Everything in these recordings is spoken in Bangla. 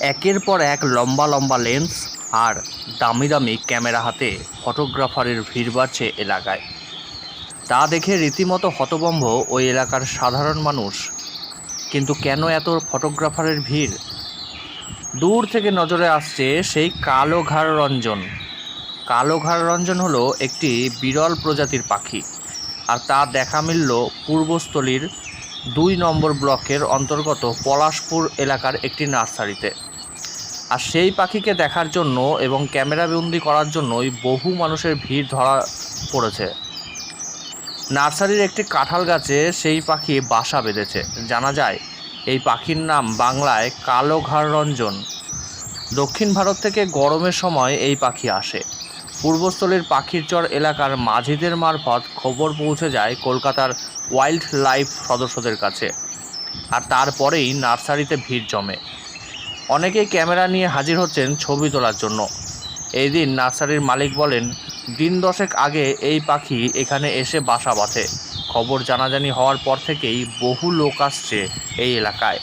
একের পর এক লম্বা লম্বা লেন্স আর দামি দামি ক্যামেরা হাতে ফটোগ্রাফারের ভিড় বাড়ছে এলাকায়। তা দেখে রীতিমতো হতবম্ব ওই এলাকার সাধারণ মানুষ। কিন্তু কেন এত ফটোগ্রাফারের ভিড়? দূর থেকে নজরে আসছে সেই কালো ঘাড় রঞ্জন। কালো ঘাড় রঞ্জন হলো একটি বিরল প্রজাতির পাখি। আর তা দেখা মিলল পূর্বস্থলীর দুই নম্বর ব্লকের অন্তর্গত পলাশপুর এলাকার একটি নার্সারিতে। আর সেই পাখিকে দেখার জন্য এবং ক্যামেরাবন্দি করার জন্যই বহু মানুষের ভিড় ধরা পড়েছে। নার্সারির একটি কাঁঠাল গাছে সেই পাখি বাসা বেঁধেছে। জানা যায়, এই পাখির নাম বাংলায় কালো ঘাড় রঞ্জন। দক্ষিণ ভারত থেকে গরমের সময় এই পাখি আসে। পূর্বস্থলীর পাখির চর এলাকার মাঝিদের মারফত খবর পৌঁছে যায় কলকাতার ওয়াইল্ড লাইফ সদস্যদের কাছে। আর তারপরেই নার্সারিতে ভিড় জমে। অনেকেই ক্যামেরা নিয়ে হাজির হচ্ছেন ছবি তোলার জন্য। এই দিন নার্সারির মালিক বলেন, দিন দশেক আগে এই পাখি এখানে এসে বাসা বাঁধে। খবর জানাজানি হওয়ার পর থেকেই বহু লোক আসছে এই এলাকায়।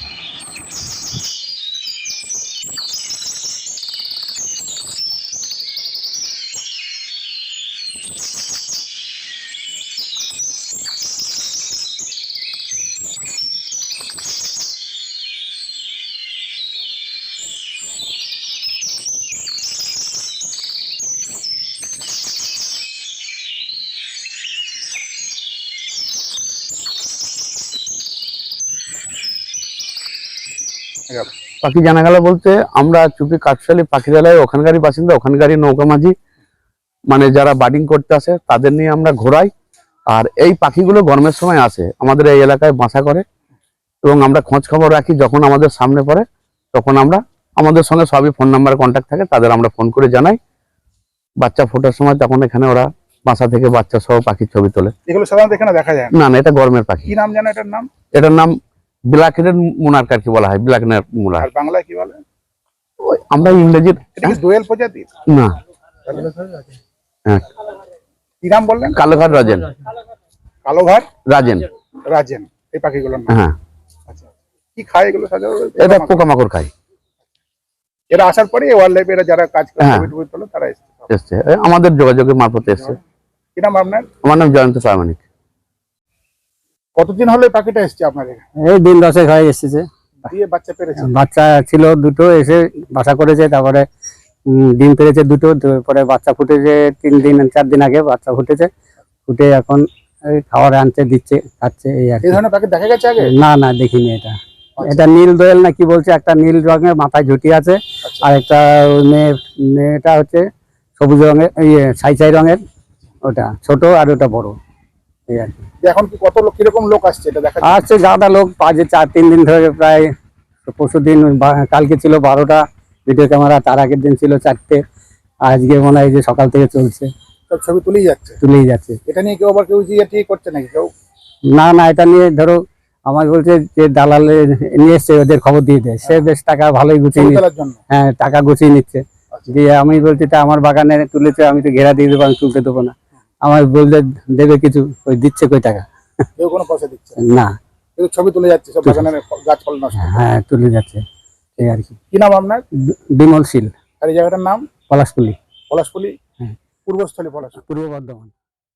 পাখি জানা গেল বলতে আমরা চুপি কাঠশালী পাখিরালয় ওখানকারই বাসিন্দা ওখানকারই নৌকা মাঝি। মানে যারা বাডিং করতে আসে তাদের নিয়ে আমরা ঘোরাই। আর এই পাখিগুলো গরমের সময় আসে আমাদের এই এলাকায় বাসা করে। এবং আমরা খোঁজ খবর রাখি যখন আমাদের সামনে পড়ে তখন আমরা আমাদের সঙ্গে সবই ফোন নাম্বার কন্ট্যাক্ট থাকে তাদের আমরা ফোন করে জানাই। বাচ্চা ফোটার সময় তখন এখানে ওরা বাসা থেকে বাচ্চা সহ পাখির ছবি তোলে। এগুলো সাধারণত এখানে দেখা যায় না? না না এটা গরমের পাখি। কি নাম জানো এটার নাম? এটার নাম ব্ল্যাক হেডেড মুনার কি বলা হয় ব্ল্যাক মুনার আর বাংলায় কি বলে? আমরা ইংরেজির এটা কি দোয়েল প্রজাতির না। হ্যাঁ কি নাম বললেন? কালোঘাট রাজেন। কালোঘাট? রাজেন। রাজেন এই পাখিগুলোর নাম। হ্যাঁ। আচ্ছা কি খায় এগুলো সাধারণত? এটা পোকামাকড় খাই এরা আসার পরে ওয়াইল্ড লাইফ এরা যারা কাজ করে হ্যাঁ। তারা এসছে। আমাদের যোগাযোগের মারফত এসছে। কি নাম আপনার? আমার নাম জয়ন্ত প্রামাণিক। কতদিন হলো পাখিটা এসছে আপনার এই দিন দশেক হয়ে এসেছে। দিয়ে বাচ্চা পেরেছে? বাচ্চা ছিল দুটো এসে বাসা করেছে তারপরে ডিম পেরেছে দুটো পরে বাচ্চা ফুটেছে তিন দিন চার দিন আগে বাচ্চা ফুটেছে। ফুটে এখন খাবার আনতে দিচ্ছে খাচ্ছে এই আর এই ধরনের পাখি দেখা গেছে আগে? না না দেখিনি এটা। এটা নীল দোয়েল না কি বলছে একটা নীল রঙের মাথায় ঝুটি আছে আচ্ছা। আর একটা মেয়ে মেয়েটা হচ্ছে সবুজ রঙের ইয়ে ছাই ছাই রঙের ওটা ছোট আর ওটা বড়। এই আর কি এখন কি কত লোক কীরকম লোক আসছে এটা দেখা আসছে গাদা লোক পাঁচ চার তিন দিন ধরে প্রায় পরশু দিন কালকে ছিল বারোটা ভিডিও ক্যামেরা তার আগের দিন ছিল চারটে। আজকে মনে হয় যে সকাল থেকে চলছে। সব ছবি তুলেই যাচ্ছে? তুলেই যাচ্ছে। এটা নিয়ে কেউ আবার কেউ টিয়ে করছে নাকি কেউ? না না এটা নিয়ে ধরো আমার বলছে যে দালালে নিয়ে এসছে ওদের খবর দিয়ে দেয়। সে বেশ টাকা ভালোই গুছিয়ে নিচ্ছে। হ্যাঁ টাকা গুছিয়ে নিচ্ছে। আচ্ছা। দিয়ে আমি বলছি তা আমার বাগানে তুলেছে আমি তো ঘেরা দিয়ে দেবো আমি তুলতে দেবো না। আমার বললে দেবে কিছু ওই দিচ্ছে কই টাকা? কেউ কোনো পয়সা দিচ্ছে না। কিন্তু ছবি তুলে যাচ্ছে সব বাগানের গাছ ফল নষ্ট হ্যাঁ তুলে যাচ্ছে। এই আর কি। কি নাম আপনার? বিমল শীল। আর এই জায়গাটার নাম? পলাশপুলি। পলাশপল্লী হ্যাঁ। পূর্বস্থলী পলাশ। পূর্ব বর্ধমান।